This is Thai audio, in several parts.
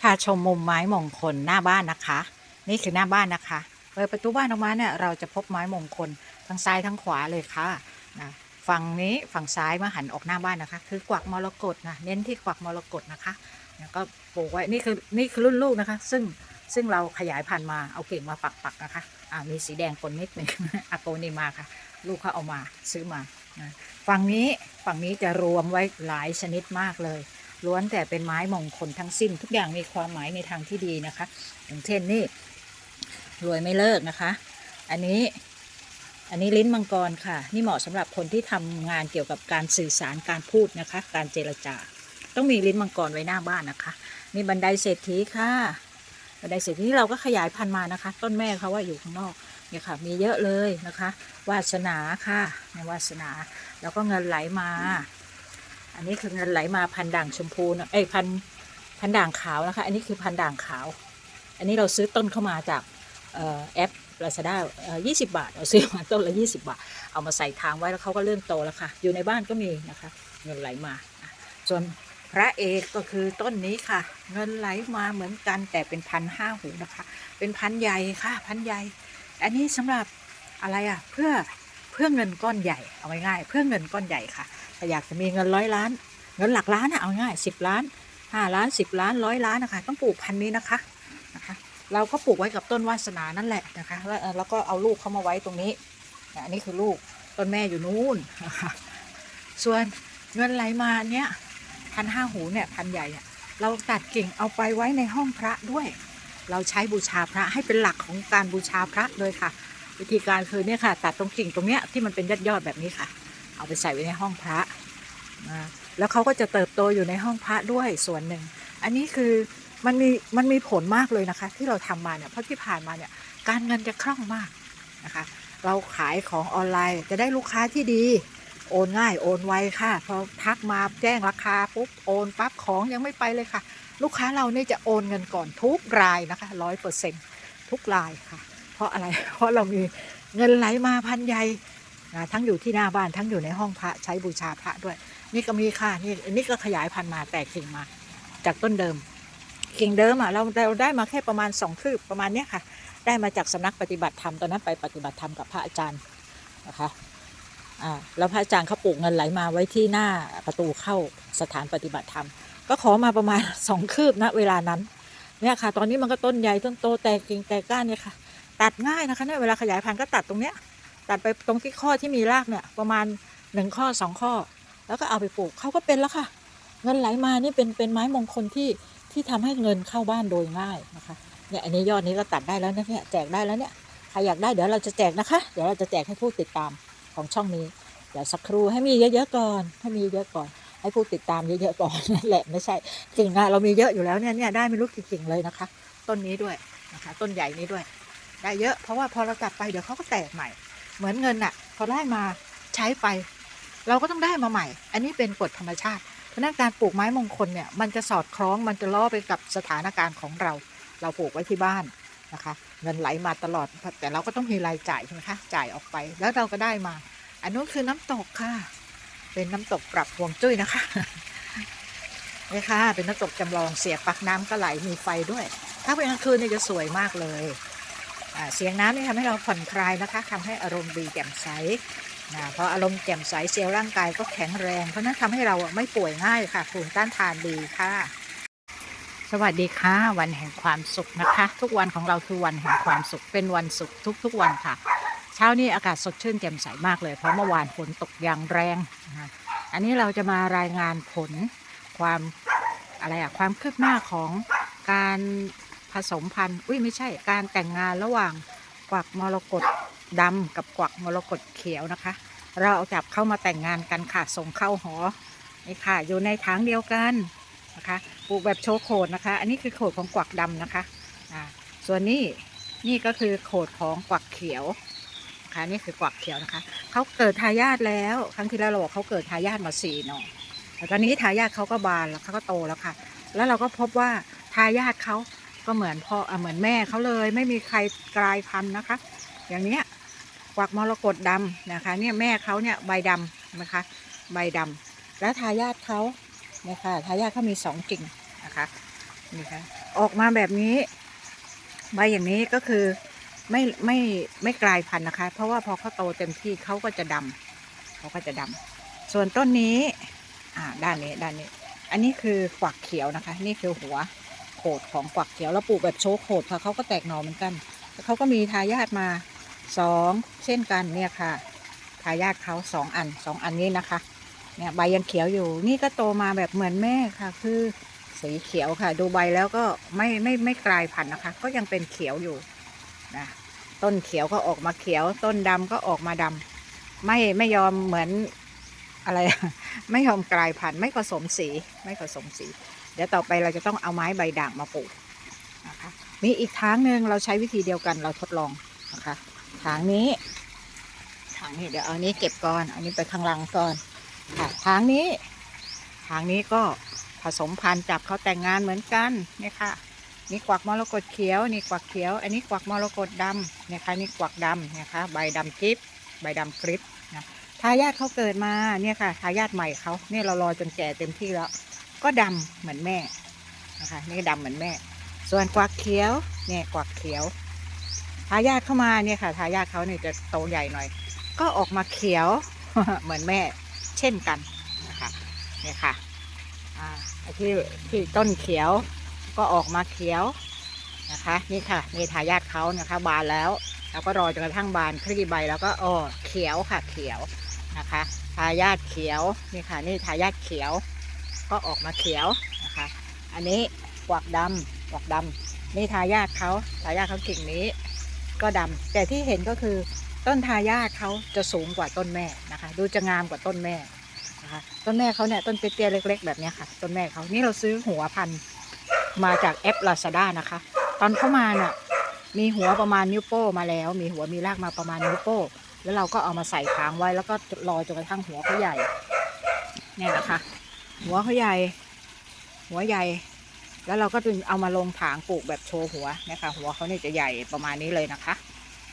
พาชมมุมไม้มงคลหน้าบ้านนะคะ นี่คือหน้าบ้านนะคะเปิดประตูบ้านออกมาเนี่ยเราจะพบไม้มงคลทั้งซ้ายทั้งขวาเลยค่ะนะฝั่งนี้ฝั่งซ้ายมาหันออกหน้าบ้านนะคะ คือกวักมรกตนะเน้นที่กวักมรกตนะคะแล้วก็ปลูกไว้นี่คือนี่คือรุ่นลูกนะคะ ซึ่งซึ่งเราขยายพันธุ์มาเอาเก่งมาปักปักๆนะคะอ่ามีสีแดงปนนิดหนึ่งอาโกนีมาค่ะ ลูกเขาเอามาซื้อมานะฝั่งนี้ฝั่งนี้จะรวมไว้หลายชนิดมากเลย ล้วนแต่เป็นไม้มงคลทั้งสิ้น ทุกอย่างมีความหมายในทางที่ดีนะคะ อย่างเช่นนี่รวยไม่เลิกนะคะ อันนี้อันนี้ลิ้นมังกรค่ะ นี่เหมาะสำหรับคนที่ทำงานเกี่ยวกับการสื่อสารการพูดนะคะ การเจรจา ต้องมีลิ้นมังกรไว้หน้าบ้านนะคะนี่บันไดเศรษฐีค่ะบันไดเศรษฐีนี่เราก็ขยายพันธุ์มานะคะ ต้นแม่เขาว่าอยู่ข้างนอกเนี่ยค่ะ มีเยอะเลยนะคะ วาสนาค่ะในวาสนา แล้วก็เงินไหลมา อันนี้คือเงินไหลมาพันด่างชมพูนะเอ้ยพันพันด่างขาวนะคะ อันนี้คือพันด่างขาว อันนี้เราซื้อต้นเข้ามาจากแอปลาซาด้ายี่สิบาท เราซื้อมาต้นละยี่สิบาท เอามาใส่ทางไว้แล้วเขาก็เริ่มโตแล้วค่ะ อยู่ในบ้านก็มีนะคะ เงินไหลมา ส่วนพระเอกก็คือต้นนี้ค่ะ เงินไหลมาเหมือนกันแต่เป็นพันห้าหูนะคะ เป็นพันใหญ่ค่ะพันใหญ่ อันนี้สำหรับอะไรอะเพื่อเพื่อเงินก้อนใหญ่เอาง่ายๆเพื่อเงินก้อนใหญ่ค่ะ ถ้าอยากจะมีเงินร้อยล้าน เงินหลักล้านนะเอาง่ายสิบล้านห้าล้านสิบล้านร้อยล้านนะคะ ต้องปลูกพันนี้นะคะนะคะ เราก็ปลูกไว้กับต้นวาสนานั่นแหละนะคะ แล้วเอ่อแล้วก็เอาลูกเข้ามาไว้ตรงนี้นะอันนี้คือลูกต้นแม่อยู่นู่นนะคะส่วนเงินไหลมาเนี้ยพันห้าหูเนี่ยพันใหญ่เนี่ยเราตัดกิ่งเอาไปไว้ในห้องพระด้วย เราใช้บูชาพระให้เป็นหลักของการบูชาพระเลยค่ะ วิธีการคือเนี่ยค่ะ ตัดตรงกิ่งตรงเนี้ยที่มันเป็นยอดยอดๆแบบนี้ค่ะ เอาไปใส่ไว้ในห้องพระนะแล้วเขาก็จะเติบโตอยู่ในห้องพระด้วยส่วนหนึ่ง อันนี้คือมันมีมันมีผลมากเลยนะคะ ที่เราทำมาเนี่ยเพราะที่ผ่านมาเนี่ยการเงินจะคล่องมากนะคะ เราขายของออนไลน์จะได้ลูกค้าที่ดี โอนง่ายโอนไวค่ะพอทักมาแจ้งราคาปุ๊บโอนปั๊บของยังไม่ไปเลยค่ะ ลูกค้าเราเนี่ยจะโอนเงินก่อนทุกรายนะคะร้อยเปอร์เซ็นทุกรายค่ะ เพราะอะไรเพราะเรามีเงินไหลมาพันใหญ่ นะทั้งอยู่ที่หน้าบ้านทั้งอยู่ในห้องพระใช้บูชาพระด้วย นี่ก็มีค่ะนี่นนี้ก็ขยายพันธุ์มาแตกกิ่งมา จากต้นเดิม กิ่งเดิมอะเราเราได้มาแค่ประมาณสองคืบประมาณเนี้ยค่ะ ได้มาจากสำนักปฏิบัติธรรมตอนนั้นไปปฏิบัติธรรมกับพระอาจารย์นะคะอ่าแล้วพระอาจารย์เขาปลูกเงินไหลมาไว้ที่หน้าประตูเข้าสถานปฏิบัติธรรม ก็ขอมาประมาณสองคืบณเวลานั้นเนี่ยค่ะ ตอนนี้มันก็ต้นใหญ่ต้นโตแตกกิ่งแตกก้านเนี่ยค่ะ ตัดง่ายนะคะเนี่ยเวลาขยายพันธุ์ก็ตัดตรงเนี้ย ตัดไปตรงที่ข้อที่มีรากเนี่ยประมาณหนึ่งข้อสองข้อ แล้วก็เอาไปปลูกเขาก็เป็นแล้วค่ะ เงินไหลมานี่เป็นเป็นไม้มงคลที่ที่ทำให้เงินเข้าบ้านโดยง่ายนะคะเนี่ยอันนี้ยอดนี้ก็ตัดได้แล้วนะเนี่ยแจกได้แล้วเนี่ยใครอยากได้เดี๋ยวเราจะแจกนะคะ เดี๋ยวเราจะแจกให้ผู้ติดตามของช่องนี้เดี๋ยวสักครู่ให้มีเยอะๆก่อนให้มีเยอะก่อน ให้ผู้ติดตามเยอะๆก่อนนั่นแหละไม่ใช่กิ่งอะเรามีเยอะอยู่แล้วเนี่ยเนี่ยได้ไม่รู้กี่กิ่งเลยนะคะ ต้นนี้ด้วยนะคะ ต้นใหญ่นี้ด้วย ได้เยอะเพราะว่าพอเราตัดไปเดี๋ยวเขาก็แตกใหม่ เหมือนเงินอะพอได้มาใช้ไป เราก็ต้องได้มาใหม่ อันนี้เป็นกฎธรรมชาติเพราะนั้นการปลูกไม้มงคลเนี่ยมันจะสอดคล้องมันจะล้อไปกับสถานการณ์ของเรา เราปลูกไว้ที่บ้านนะคะเงินไหลมาตลอด แต่เราก็ต้องมีรายจ่ายใช่ไหมคะจ่ายออกไปแล้วเราก็ได้มา อันนู้นคือน้ำตกค่ะ เป็นน้ำตกปรับห่วงจุ้ยนะคะนี่ค่ะเป็นน้ำตกจำลองเสียบปักน้ำก็ไหลมีไฟด้วย ถ้าเป็นกลางคืนเนี่ยจะสวยมากเลย เสียงน้ำนี่ทำให้เราผ่อนคลายนะคะทำให้อารมณ์ดีแจ่มใสนะพออารมณ์แจ่มใสเซลล์ร่างกายก็แข็งแรง เพราะนั้นทำให้เราไม่ป่วยง่ายค่ะภูมิต้านทานดีค่ะ สวัสดีค่ะ วันแห่งความสุขนะคะ ทุกวันของเราคือวันแห่งความสุขเป็นวันสุขทุก ๆ วันค่ะ เช้านี้อากาศสดชื่นแจ่มใสมากเลย เพราะเมื่อวานฝนตกอย่างแรงนะอันนี้เราจะมารายงานผลความอะไรอะความคืบหน้าของการ ผสมพันธุ์อุ้ยไม่ใช่การแต่งงานระหว่างกวักมรกตดำกับกวักมรกตเขียวนะคะ เราเอาจับเข้ามาแต่งงานกันค่ะส่งเข้าหอนี่ค่ะ อยู่ในถังเดียวกันนะคะปลูกแบบโชว์โขดนะคะ อันนี้คือโขดของกวักดำนะคะอ่าส่วนนี้นี่ก็คือโขดของกวักเขียวนะคะนี่คือกวักเขียวนะคะเขาเกิดทายาทแล้ว ครั้งที่แล้วเราบอกเขาเกิดทายาทมาสี่หน่อแต่ตอนนี้ทายาทเขาก็บานแล้วเขาก็โตแล้วค่ะ แล้วเราก็พบว่าทายาทเขา ก็เหมือนพ่ออเหมือนแม่เขาเลย ไม่มีใครกลายพันธุ์นะคะ อย่างเนี้ยกวักมรกตดำนะคะ เนี่ยแม่เขาเนี่ยใบดำนะคะ ใบดำแล้วทายาทเขานี่ยค่ะทายาทเขามีสองกิ่งนะคะนี่ค่ะออกมาแบบนี้ ใบอย่างนี้ก็คือไม่ไม่ไม่กลายพันธุ์นะคะ เพราะว่าพอเขาโตเต็มที่เขาก็จะดำเขาก็จะดำส่วนต้นนี้อ่าด้านนี้ด้านนี้ อันนี้คือกวักเขียวนะคะ นี่คือหัว โขดของกวักเขียวเราปลูกแบบโชว์โขดค่ะเขาก็แตกหน่อเหมือนกันแล้วเขาก็มีทายาทมาสองเช่นกันเนี่ยค่ะทายาทเขาสองอันสองอันนี้นะคะเนี่ยใบยังเขียวอยู่ นี่ก็โตมาแบบเหมือนแม่ค่ะ คือสีเขียวค่ะ ดูใบแล้วก็ไม่ไม่ไม่กลายพันธุ์นะคะ ก็ยังเป็นเขียวอยู่นะต้นเขียวก็ออกมาเขียว ต้นดำก็ออกมาดำไม่ไม่ยอมเหมือนอะไร ไม่ยอมกลายพันธุ์ไม่ผสมสี ไม่ผสมสี เดี๋ยวต่อไปเราจะต้องเอาไม้ใบด่างมาปลูกนะคะมีอีกทางหนึ่งเราใช้วิธีเดียวกันเราทดลองนะคะทางนี้ทางนี้เดี๋ยวเอานี้เก็บก่อนอันนี้ไปข้างหลังก่อนค่ะทางนี้ทางนี้ก็ผสมพันธุ์จับเขาแต่งงานเหมือนกันเนี่ยค่ะนี่กวักมรกตเขียวนี่กวักเขียว อันนี้กวักมรกตดำเนี่ยค่ะนี่กวักดำนี่ค่ะใบดำกริบใบดำกริบนะทายาทเขาเกิดมาเนี่ยค่ะทายาทใหม่เขาเนี่ยเรารอจนแก่เต็มที่แล้ว ก็ดำเหมือนแม่นะคะนี่ดำเหมือนแม่ ส่วนกวักเขียวเนี่ยกวักเขียวทายาทเข้ามาเนี่ยค่ะทายาทเขาเนี่ยจะโตใหญ่หน่อย ก็ออกมาเขียวเหมือนแม่เช่นกันนะคะเนี่ยค่ะอ่าที่ที่ต้นเขียวก็ออกมาเขียวนะคะนี่ค่ะนี่ทายาทเขานะคะ บานแล้วเราก็รอจนกระทั่งบานคลี่ใบแล้วก็อ๋อเขียวค่ะเขียวนะคะทายาทเขียวนี่ค่ะนี่ทายาทเขียว ก็ออกมาเขียวนะคะ อันนี้กวักดำกวักดำนี่ทายาทเขาทายาทเขากิ่งนี้ ก็ดำแต่ที่เห็นก็คือต้นทายาทเขาจะสูงกว่าต้นแม่นะคะ ดูจะงามกว่าต้นแม่นะคะต้นแม่เขาเนี่ยต้นเตี้ยๆเล็ก ๆ แบบนี้ค่ะ ต้นแม่เขานี่เราซื้อหัวพันธุ์มาจากแอปลาซาด้านะคะ ตอนเข้ามาเนี่ยมีหัวประมาณนิ้วโป้มาแล้ว มีหัวมีรากมาประมาณนิ้วโป้ แล้วเราก็เอามาใส่ค้างไว้แล้วก็รอจนกระทั่งหัวเขาใหญ่เนี่ยนะคะ หัวเขาใหญ่ หัวใหญ่ แล้วเราก็จึงเอามาลงถางปลูกแบบโชว์หัวนี่ยค่ะหัวเขาเนี่ยจะใหญ่ประมาณนี้เลยนะคะ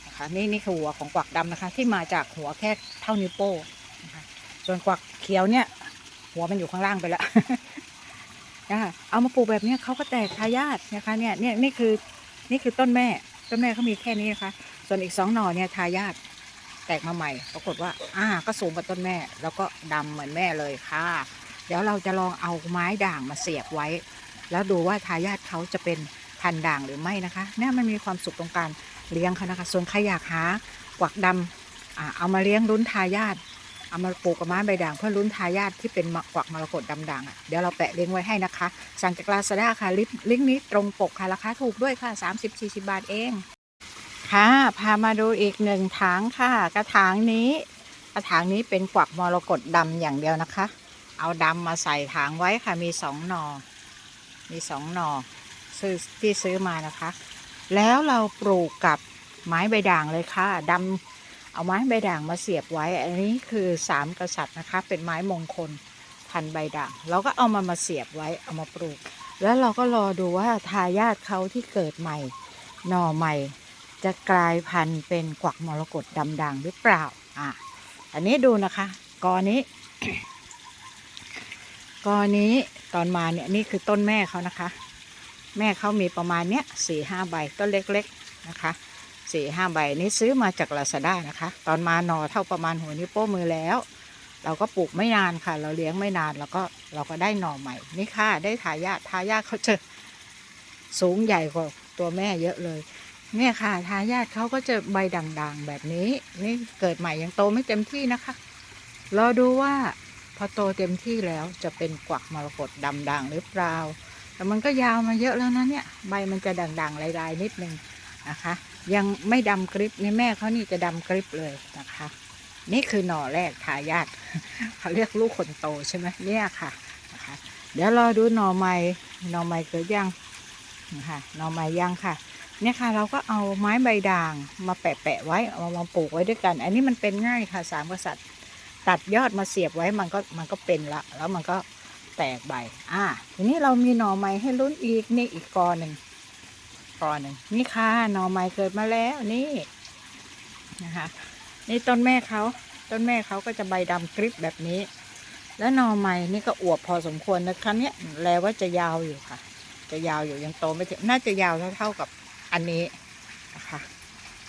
นะคะ นี่นี่คือหัวของกวักดำนะคะ ที่มาจากหัวแค่เท่านิ้วโป้งนะคะส่วนกวักเขียวเนี่ย หัวมันอยู่ข้างล่างไปแล้วนะคะเอามาปลูกแบบเนี้ยเขาก็แตกทายาทนะคะ เนี่ยเนี่ยนี่คือนี่คือต้นแม่ต้นแม่เขามีแค่นี้นะคะ ส่วนอีกสองหน่อเนี่ยทายาทแตกมาใหม่ ปรากฏว่า อ่า ก็สูงกว่าต้นแม่ แล้วก็ดำเหมือนแม่เลยค่ะ เดี๋ยวเราจะลองเอาไม้ด่างมาเสียบไว้ แล้วดูว่าทายาทเขาจะเป็นพันด่างหรือไม่นะคะเนี่ยมันมีความสุขตรงการเลี้ยงเขานะคะ ส่วนใครอยากหากวักดำเอามาเลี้ยงลุ้นทายาทเอามาปลูกกับไม้ใบด่างเพื่อลุ้นทายาทที่เป็นกวักมรกตดำด่างอะเดี๋ยวเราแปะลิงก์ไว้ให้นะคะ สั่งจากลาซาด้าค่ะลิงก์ลิงก์นี้ตรงปกค่ะราคาถูกด้วยค่ะ 30-40 บาทเอง ค่ะพามาดูอีกหนึ่งถางค่ะ กระถางนี้ กระถางนี้เป็นกวักมรกตดำอย่างเดียวนะคะ เอาดำมาใส่ถางไว้ค่ะมีสองหนอ มีสองหนอซื้อที่ซื้อมานะคะ แล้วเราปลูกกับไม้ใบด่างเลยค่ะดำเอาไม้ใบด่างมาเสียบไว้ อันนี้คือสามกษัตริย์นะคะ เป็นไม้มงคลพันใบด่างเราก็เอามามาเสียบไว้เอามาปลูก แล้วเราก็รอดูว่าทายาทเขาที่เกิดใหม่หน่อใหม่ จะกลายพันธุ์เป็นกวักมรกตดำด่างหรือเปล่าอะอันนี้ดูนะคะกอนี้ กอนี้ตอนมาเนี่ยนี่คือต้นแม่เขานะคะ แม่เขามีประมาณเนี้ยสี่ห้าใบต้นเล็กๆนะคะสี่ห้าใบนี้ซื้อมาจากลาซาด้านะคะ ตอนมาหน่อเท่าประมาณหัวนิ้วโป้งมือแล้ว เราก็ปลูกไม่นานค่ะ เราเลี้ยงไม่นานแล้วก็เราก็ได้หน่อใหม่นี่ค่ะได้ทายาททายาทเขาจะสูงใหญ่กว่าตัวแม่เยอะเลยเนี่ยค่ะทายาทเขาก็จะใบด่างๆแบบนี้ นี่เกิดใหม่ยังโตไม่เต็มที่นะคะ รอดูว่า พอโตเต็มที่แล้วจะเป็นกวักมรกตดำด่างหรือเปล่า แต่มันก็ยาวมาเยอะแล้วนะเนี่ย ใบมันจะด่างๆลายๆนิดนึงนะคะ ยังไม่ดำกริบในแม่เขานี่จะดำกริบเลยนะคะ นี่คือหน่อแรกทายาทเขาเรียกลูกคนโตใช่ไหมเนี่ยค่ะนะคะ เดี๋ยวรอดูหน่อใหม่หน่อใหม่เกิดยังนะคะหน่อใหม่ยังค่ะเนี่ยค่ะเราก็เอาไม้ใบด่างมาแปะๆไว้เอามาปลูกไว้ด้วยกัน อันนี้มันเป็นง่ายค่ะสามกษัตริย์ ตัดยอดมาเสียบไว้มันก็มันก็เป็นละ แล้วมันก็แตกใบ อ่า ทีนี้เรามีหน่อไม้ให้ลุ้นอีกนี่อีกกอหนึ่งกอหนึ่งนี่ค่ะหน่อไม้เกิดมาแล้วนี่นะคะ นี่ต้นแม่เขาต้นแม่เขาก็จะใบดำกริบแบบนี้ แล้วหน่อไม้นี่ก็อวบพอสมควรนะคะเนี่ยแลว่าจะยาวอยู่ค่ะ จะยาวอยู่ยังโตไม่ถึงน่าจะยาวเท่าๆกับอันนี้นะคะ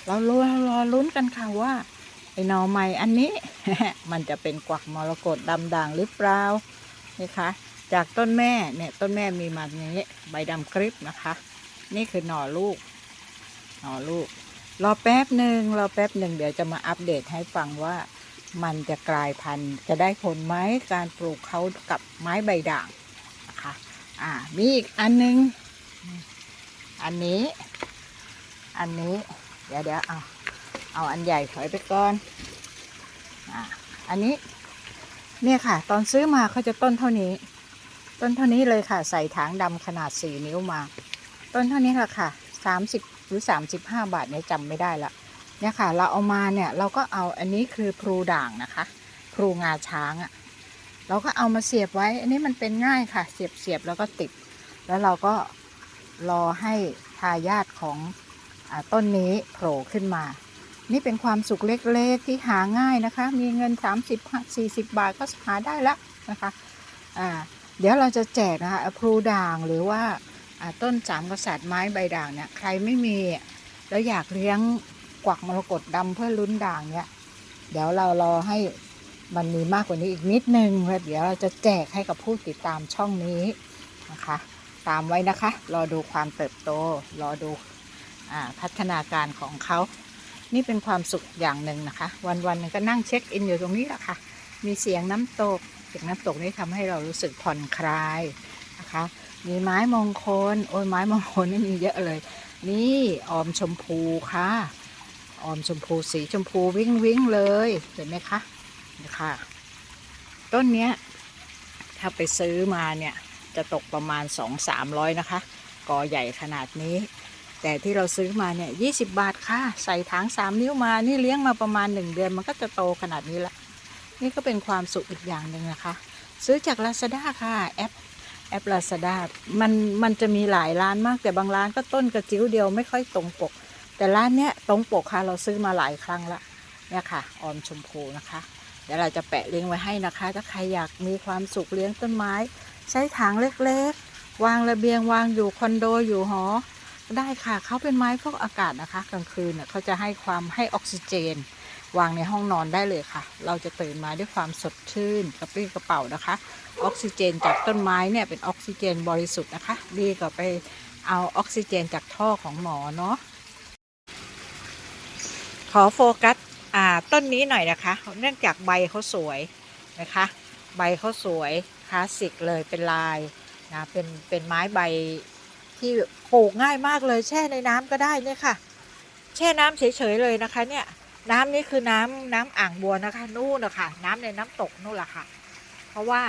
เรารอรอลุ้นกันค่ะว่า อ้หนอใหม่อันนี้ มันจะเป็นกวักมรกตดำด่างหรือเปล่านี่คะจากต้นแม่เนี่ยต้นแม่มีมาอย่างนี้ใบดำกริบนะคะ นี่คือหน่อลูก หน่อลูก รอแป๊บหนึ่งรอแป๊บหนึ่งเดี๋ยวจะมาอัปเดตให้ฟังว่ามันจะกลายพันธุ์จะได้ผลไหมการปลูกเขากับไม้ใบด่างนะคะอ่ามีอีกอันหนึง อันนี้ อันนี้ เดี๋ยวเดี๋ยวเอา เอาอันใหญ่ถอยไปก่อนอ่าอันนี้เนี่ยค่ะ ตอนซื้อมาเขาจะต้นเท่านี้ ต้นเท่านี้เลยค่ะ ใส่ถางดำขนาดสี่นิ้วมา ต้นเท่านี้แหละค่ะสามสิบหรือสามสิบห้าบาทเนี่ยจำไม่ได้ละเนี่ยค่ะ เราเอามาเนี่ยเราก็เอาอันนี้คือพลูด่างนะคะพลูงาช้างอะ่ะเราก็เอามาเสียบไว้ อันนี้มันเป็นง่ายค่ะ เสียบเสียบแล้วก็ติด แล้วเราก็รอให้ทายาทของอต้นนี้โผล่ขึ้นมา นี่เป็นความสุขเล็กๆที่หาง่ายนะคะ มีเงิน 30 40 บาทก็หาได้แล้วนะคะอ่าเดี๋ยวเราจะแจกนะคะพลูด่างหรือว่าต้นสามกษัตริย์ไม้ใบด่างเนี่ยใครไม่มีแล้วอยากเลี้ยงกวักมรกตดำเพื่อลุ้นด่างเนี่ยเดี๋ยวเรารอให้มันมีมากกว่านี้อีกนิดนึงแล้วเดี๋ยวเราจะแจกให้กับผู้ติดตามช่องนี้นะคะ ตามไว้นะคะ รอดูความเติบโต รอดูอพัฒนาการของเขา นี่เป็นความสุขอย่างหนึ่งนะคะ วันวันๆหนึ่งก็นั่งเช็คอินอยู่ตรงนี้แหละค่ะ มีเสียงน้ำตกเสียงน้ำตกนี่ทำให้เรารู้สึกผ่อนคลายนะคะ มีไม้มงคลโอ้ยไม้มงคลนี่มีเยอะเลย นี่ออมชมพูค่ะออมชมพูสีชมพูวิ่งวิ่งเลยเห็นไหมคะนี่ค่ะต้นเนี้ยถ้าไปซื้อมาเนี่ยจะตกประมาณสองสามร้อยนะคะกอใหญ่ขนาดนี้ แต่ที่เราซื้อมาเนี่ยยี่สิบาทค่ะ ใส่ถังสามนิ้วมานี่เลี้ยงมาประมาณหนึ่งเดือนมันก็จะโตขนาดนี้ละ นี่ก็เป็นความสุขอีกอย่างหนึ่งนะคะ ซื้อจาก Lazada ค่ะแอปแอป Lazada มันมันจะมีหลายร้านมากแต่บางร้านก็ต้นกระจิ้วเดียวไม่ค่อยตรงปก แต่ร้านเนี้ยตรงปกค่ะเราซื้อมาหลายครั้งละเนี่ยค่ะออมชมพูนะคะเดี๋ยวเราจะแปะลิงก์ไว้ให้นะคะ ถ้าใครอยากมีความสุขเลี้ยงต้นไม้ ใช้ถังเล็กๆ วางระเบียงวางอยู่คอนโดอยู่หอ ได้ค่ะเขาเป็นไม้ฟอกอากาศนะคะกลางคืนเน่ยเขาจะให้ความให้ออกซิเจน วางในห้องนอนได้เลยค่ะ เราจะตื่นมาด้วยความสดชื่นกระปรี้กระเป๋านะคะ ออกซิเจนจากต้นไม้เนี่ยเป็นออกซิเจนบริสุทธิ์นะคะ ดีกว่าไปเอาออกซิเจนจากท่อของหมอเนาะขอโฟกัสต้นนี้หน่อยนะคะ เนื่องจากใบเขาสวยนะคะ ใบเขาสวยคลาสสิกเลยเป็นลายนะเป็นเป็นไม้ใบ ที่ปลูกง่ายมากเลยแช่ในน้ำก็ได้เนี่ยค่ะ แช่น้ำเฉยๆเลยนะคะ เนี่ย น้ำนี่คือน้ำน้ำอ่างบัวนะคะ นู่นนะคะน้ำในน้ำตกนู่นแหละค่ะ เพราะว่า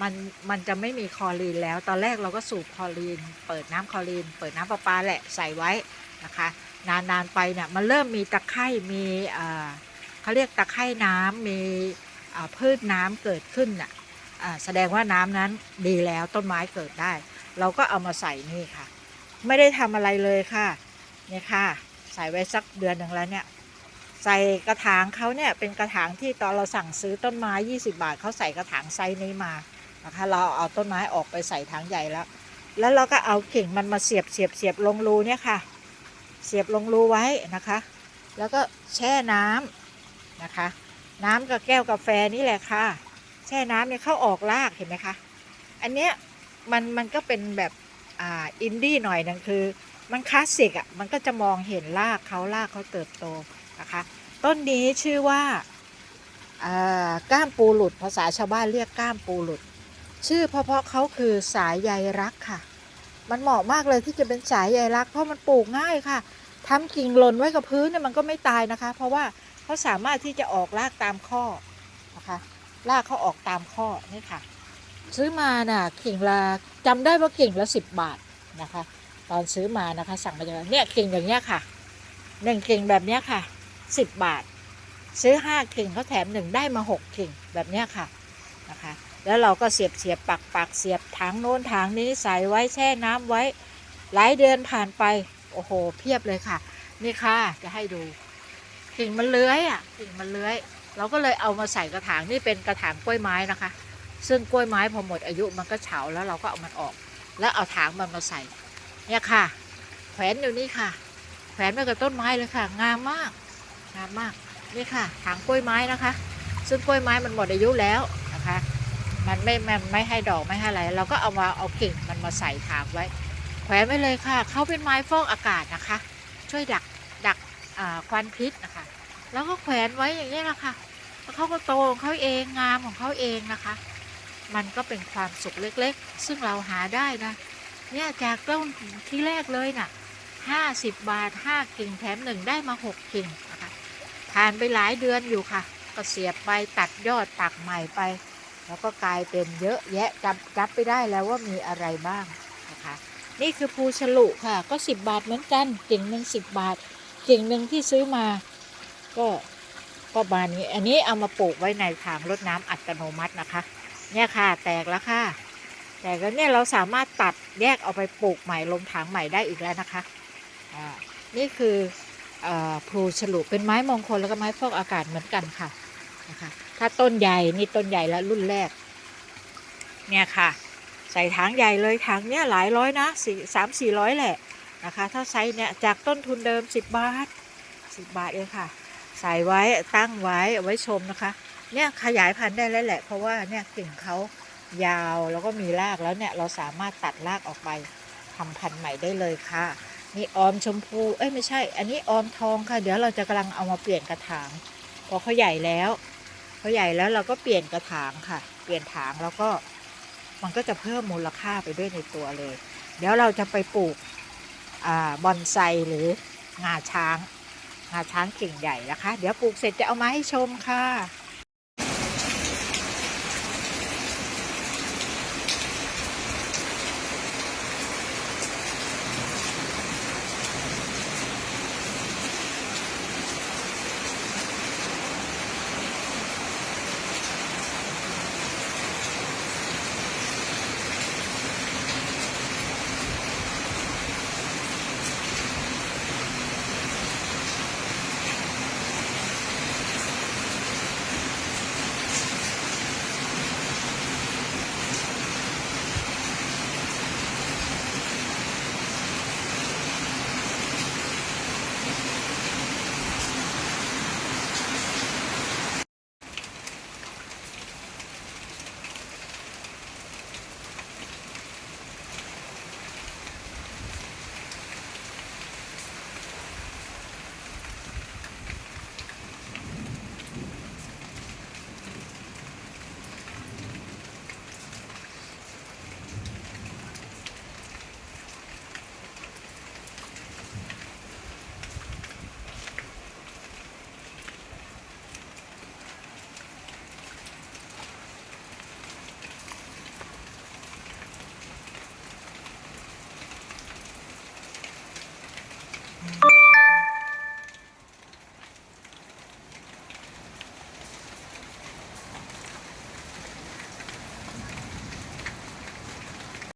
มันมันจะไม่มีคอรีนแล้ว ตอนแรกเราก็สูบคอรีน เปิดน้ำคอรีน เปิดน้ำประปาแหละใส่ไว้นะคะ นานๆไปเนี่ยมันเริ่มมีตะไคร่มีเอ่อเขาเรียกตะไคร่น้ำมีพืชน้ำเกิดขึ้นน่ะแสดงว่าน้ำนั้นดีแล้วต้นไม้เกิดได้ เราก็เอามาใส่นี่ค่ะ ไม่ได้ทำอะไรเลยค่ะเนี่ยค่ะ ใส่ไว้สักเดือนหนึ่งแล้วเนี่ย ใส่กระถางเขาเนี่ยเป็นกระถางที่ตอนเราสั่งซื้อต้นไม้ 20 บาทเขาใส่กระถางไซส์นี้มานะคะเราเอาต้นไม้ออกไปใส่ถังใหญ่แล้ว แล้วเราก็เอากิ่งมันมาเสียบเสียบเสียบลงรูเนี่ยค่ะ เสียบลงรูไว้นะคะ แล้วก็แช่น้ำนะคะ น้ำกับแก้วกาแฟนี่แหละค่ะ แช่น้ำเนี่ยเข้าออกรากเห็นไหมคะ อันเนี้ย มันมันก็เป็นแบบอ่าอินดี้หน่อยนึงคือ มันคลาสสิกอะมันก็จะมองเห็นรากเขารากเขาเติบโตนะคะต้นนี้ชื่อว่าอ่าก้ามปูหลุดภาษาชาวบ้านเรียกก้ามปูหลุด ชื่อเพราะเพราะเขาคือสายใยรักค่ะ มันเหมาะมากเลยที่จะเป็นสายใยรัก เพราะมันปลูกง่ายค่ะทำกิ่งหล่นไว้กับพื้นเนี่ยมันก็ไม่ตายนะคะ เพราะว่าเขาสามารถที่จะออกรากตามข้อนะคะรากเขาออกตามข้อนี่ค่ะ ซื้อมาน่ะกิ่งละจำได้ว่ากิ่งละสิบบาทนะคะ ตอนซื้อมานะคะ สั่งมาจากร้านเนี่ยกิ่งอย่างเงี้ยค่ะหนึ่งกิ่งแบบเนี้ยค่ะสิบบาท ซื้อห้ากิ่งเขาแถมหนึ่งได้มาหกกิ่งแบบเนี้ยค่ะนะคะ แล้วเราก็เสียบเสียบปักปักเสียบถังโน้นถังนี้ใส่ไว้แช่น้ำไว้ หลายเดือนผ่านไปโอ้โห เพียบเลยค่ะ นี่ค่ะจะให้ดูกิ่งมันเลื้อยอะกิ่งมันเลื้อย เราก็เลยเอามาใส่กระถางนี่เป็นกระถางกล้วยไม้นะคะ ซึ่งกล้วยไม้พอหมดอายุมันก็เฉาแล้วเราก็เอามันออก แล้วเอาถางมันมาใส่ เนี่ยค่ะ แขวนอยู่นี่ค่ะ แขวนไว้กับต้นไม้เลยค่ะ งามมาก งามมาก นี่ค่ะ ถางกล้วยไม้นะคะ ซึ่งกล้วยไม้มันหมดอายุแล้วนะคะ มันไม่ มันไม่ให้ดอกไม่ให้อะไร เราก็เอามาเอากิ่งมันมาใส่ถางไว้ แขวนไว้เลยค่ะ เขาเป็นไม้ฟอกอากาศนะคะ ช่วยดัก ดักควันพิษนะคะ แล้วก็แขวนไว้อย่างนี้ยนะคะแล้วเขาก็โตของเขาเอง งามของเขาเองนะคะ มันก็เป็นความสุขเล็กๆ ซึ่งเราหาได้นะ เนี่ยจากต้นที่แรกเลยน่ะห้าสิบบาทห้ากิ่งแถมหนึ่งได้มาหกกิ่งนะคะผ่านไปหลายเดือนอยู่ค่ะ ก็เสียบไปตัดยอดปักใหม่ไป แล้วก็กลายเป็นเยอะแยะจำจับไปได้แล้วว่ามีอะไรบ้างนะคะ นี่คือภูฉลุค่ะ ก็10บาทเหมือนกันกิ่งหนึ่งสิบาทกิ่งหนึ่งที่ซื้อมาก็ก็บานนี้ อันนี้เอามาปลูกไว้ในถังรดน้ำอัตโนมัตินะคะ เนี่ยค่ะแตกแล้วค่ะ แตกแล้วเนี่ยเราสามารถตัดแยกเอาไปปลูกใหม่ลงถังใหม่ได้อีกแล้วนะคะอ่านี่คืออพลูฉลุเป็นไม้มงคลแล้วก็ไม้ฟอกอากาศเหมือนกันค่ะนะคะถ้าต้นใหญ่นี่ต้นใหญ่แล้วรุ่นแรก เนี่ยค่ะ ใส่ถังใหญ่เลยถังเนี่ยหลายร้อยนะสี่สามสี่ร้อยแหละนะคะ ถ้าไซส์เนี่ยจากต้นทุนเดิม10บบาท10บาทเองค่ะ ใส่ไว้ตั้งไว้เอาไว้ชมนะคะ เนี่ยขยายพันธุ์ได้แล้วแหละ เพราะว่าเนี่ยกิ่งเขายาวแล้วก็มีรากแล้วเนี่ยเราสามารถตัดรากออกไปทำพันธุ์ใหม่ได้เลยค่ะนี่ออมชมพูเอ้ยไม่ใช่ อันนี้ออมทองค่ะ เดี๋ยวเราจะกำลังเอามาเปลี่ยนกระถางพอเขาใหญ่แล้วเขาใหญ่แล้วเราก็เปลี่ยนกระถางค่ะ เปลี่ยนถางแล้วก็มันก็จะเพิ่มมูลค่าไปด้วยในตัวเลย เดี๋ยวเราจะไปปลูกอบอนไซหรืองาช้าง งาช้างกิ่งใหญ่นะคะ เดี๋ยวปลูกเสร็จจะเอามาให้ชมค่ะ